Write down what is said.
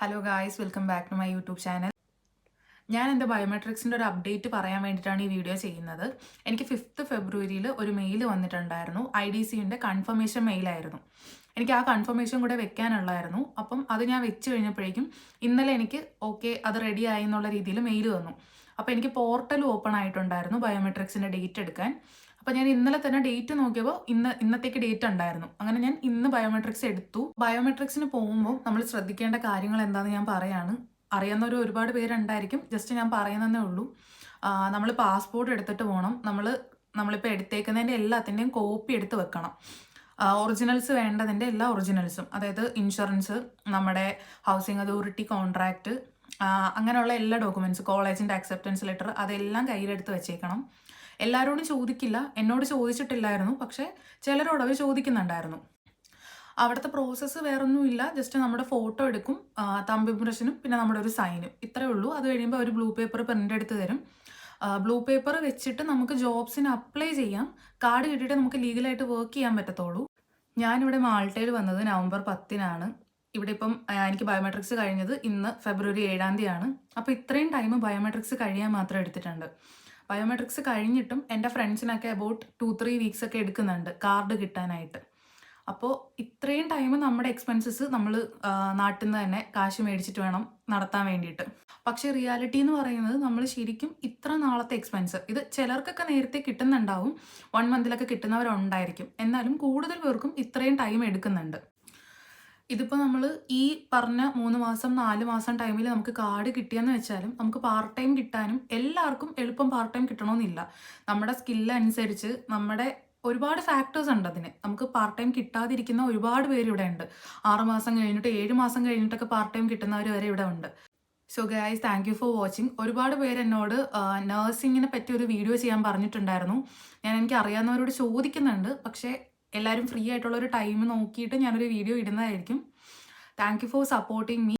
Hello guys welcome back to my YouTube channel ഞാൻ എന്റെ ബയോമെട്രിക്സിന്റെ ഒരു അപ്ഡേറ്റ് പറയാൻ വേണ്ടിയിട്ടാണ് ഈ വീഡിയോ ചെയ്യുന്നത്. എനിക്ക് ഫിഫ്ത്ത് ഫെബ്രുവരിയിൽ ഒരു മെയിൽ വന്നിട്ടുണ്ടായിരുന്നു. ഐ ഡി സിന്റെ കൺഫർമേഷൻ മെയിലായിരുന്നു എനിക്ക് ആ കൺഫർമേഷൻ കൂടെ വെക്കാനുള്ളായിരുന്നു. അപ്പം അത് ഞാൻ വെച്ച് കഴിഞ്ഞപ്പോഴേക്കും ഇന്നലെ എനിക്ക് ഓക്കെ അത് റെഡി ആയി എന്നുള്ള രീതിയിൽ മെയിൽ വന്നു. അപ്പോൾ എനിക്ക് പോർട്ടൽ ഓപ്പൺ ആയിട്ടുണ്ടായിരുന്നു ബയോമെട്രിക്സിന്റെ ഡേറ്റ് എടുക്കാൻ. അപ്പോൾ ഞാൻ ഇന്നലെ തന്നെ ഡേറ്റ് നോക്കിയപ്പോൾ ഇന്ന് ഇന്നത്തേക്ക് ഡേറ്റ് ഉണ്ടായിരുന്നു. അങ്ങനെ ഞാൻ ഇന്ന് ബയോമെട്രിക്സ് എടുത്തു. ബയോമെട്രിക്സിന് പോകുമ്പോൾ നമ്മൾ ശ്രദ്ധിക്കേണ്ട കാര്യങ്ങൾ എന്താണെന്ന് ഞാൻ പറയാണ്. അറിയാവുന്നവർ ഒരുപാട് പേരുണ്ടായിരിക്കും. ജസ്റ്റ് ഞാൻ പറയുന്നതേ ഉള്ളൂ. നമ്മൾ പാസ്പോർട്ട് എടുത്തിട്ട് പോകണം നമ്മൾ നമ്മളിപ്പോൾ എടുത്തേക്കുന്നതിന്റെ എല്ലാത്തിന്റെയും കോപ്പി എടുത്ത് വെക്കണം. ഒറിജിനൽസ് വേണ്ടതിന്റെ എല്ലാ ഒറിജിനൽസും അതായത് ഇൻഷുറൻസ് നമ്മുടെ ഹൗസിംഗ് അതോറിറ്റി കോൺട്രാക്റ്റ് അങ്ങനെയുള്ള എല്ലാ ഡോക്യുമെന്റ്സ് കോളേജിന്റെ അക്സെപ്റ്റൻസ് ലെറ്റർ അതെല്ലാം കയ്യിലെടുത്ത് വെച്ചേക്കണം. എല്ലാവരോടും ചോദിക്കില്ല. എന്നോട് ചോദിച്ചിട്ടില്ലായിരുന്നു. പക്ഷെ ചിലരോട് അവർ ചോദിക്കുന്നുണ്ടായിരുന്നു. അവിടുത്തെ പ്രോസസ്സ് വേറൊന്നുമില്ല. ജസ്റ്റ് നമ്മുടെ ഫോട്ടോ എടുക്കും. തമ്പ് ഇംപ്രഷനും പിന്നെ നമ്മുടെ ഒരു സൈനും ഇത്രയേ ഉള്ളൂ. അത് കഴിയുമ്പോൾ അവർ ബ്ലൂ പേപ്പർ പ്രിന്റ് എടുത്ത് തരും. ബ്ലൂ പേപ്പർ വെച്ചിട്ട് നമുക്ക് ജോബ്സിന് അപ്ലൈ ചെയ്യാം. കാർഡ് കിട്ടിയിട്ട് നമുക്ക് ലീഗലായിട്ട് വർക്ക് ചെയ്യാൻ പറ്റത്തുള്ളൂ. ഞാനിവിടെ മാൾട്ടയിൽ വന്നത് നവംബർ പത്തിനാണ്. ഇവിടെ ഇപ്പം എനിക്ക് ബയോമെട്രിക്സ് കഴിഞ്ഞത് ഇന്ന് ഫെബ്രുവരി ഏഴാം തീയതിയാണ്. അപ്പോൾ ഇത്രയും ടൈം ബയോമെട്രിക്സ് കഴിയാൻ മാത്രം എടുത്തിട്ടുണ്ട്. ബയോമെട്രിക്സ് കഴിഞ്ഞിട്ടും എന്റെ ഫ്രണ്ട്സിനൊക്കെ അബൌട്ട് ടു ത്രീ വീക്സ് ഒക്കെ എടുക്കുന്നുണ്ട് കാർഡ് കിട്ടാനായിട്ട്. അപ്പോൾ ഇത്രയും ടൈം നമ്മുടെ എക്സ്പെൻസസ് നമ്മൾ നാട്ടിൽ നിന്ന് തന്നെ കാശ് മേടിച്ചിട്ട് വേണം നടത്താൻ വേണ്ടിയിട്ട്. പക്ഷേ റിയാലിറ്റി എന്ന് പറയുന്നത് നമ്മൾ ശരിക്കും ഇത്ര നാളത്തെ എക്സ്പെൻസ് ഇത് ചിലർക്കൊക്കെ നേരത്തെ കിട്ടുന്നുണ്ടാവും വൺ മന്തിലൊക്കെ കിട്ടുന്നവരുണ്ടായിരിക്കും. എന്നാലും കൂടുതൽ പേർക്കും ഇത്രയും ടൈം എടുക്കുന്നുണ്ട്. ഇതിപ്പോൾ നമ്മൾ ഈ പറഞ്ഞ മൂന്ന് മാസം നാല് മാസം ടൈമിൽ നമുക്ക് കാർഡ് കിട്ടിയെന്ന് വെച്ചാലും നമുക്ക് പാർട്ട് ടൈം കിട്ടാനും എല്ലാവർക്കും എളുപ്പം പാർട്ട് ടൈം കിട്ടണമെന്നില്ല നമ്മുടെ സ്കില്ല് അനുസരിച്ച് നമ്മുടെ ഒരുപാട് ഫാക്ടേഴ്സ് ഉണ്ട് അതിന്. നമുക്ക് പാർട്ട് ടൈം കിട്ടാതിരിക്കുന്ന ഒരുപാട് പേര് ഇവിടെ ഉണ്ട്. ആറ് മാസം കഴിഞ്ഞിട്ട് ഏഴ് മാസം കഴിഞ്ഞിട്ടൊക്കെ പാർട്ട് ടൈം കിട്ടുന്നവർ വരെ ഇവിടെ ഉണ്ട്. So guys thank you for watching ഒരുപാട് പേര് എന്നോട് നഴ്സിങ്ങിനെ പറ്റി ഒരു വീഡിയോ ചെയ്യാൻ പറഞ്ഞിട്ടുണ്ടായിരുന്നു. ഞാൻ എനിക്ക് അറിയാവുന്നവരോട് ചോദിക്കുന്നുണ്ട്. പക്ഷേ എല്ലാവരും ഫ്രീ ആയിട്ടുള്ള ഒരു ടൈം നോക്കിയിട്ട് ഞാനൊരു വീഡിയോ ഇടുന്നതായിരിക്കും. Thank you for supporting me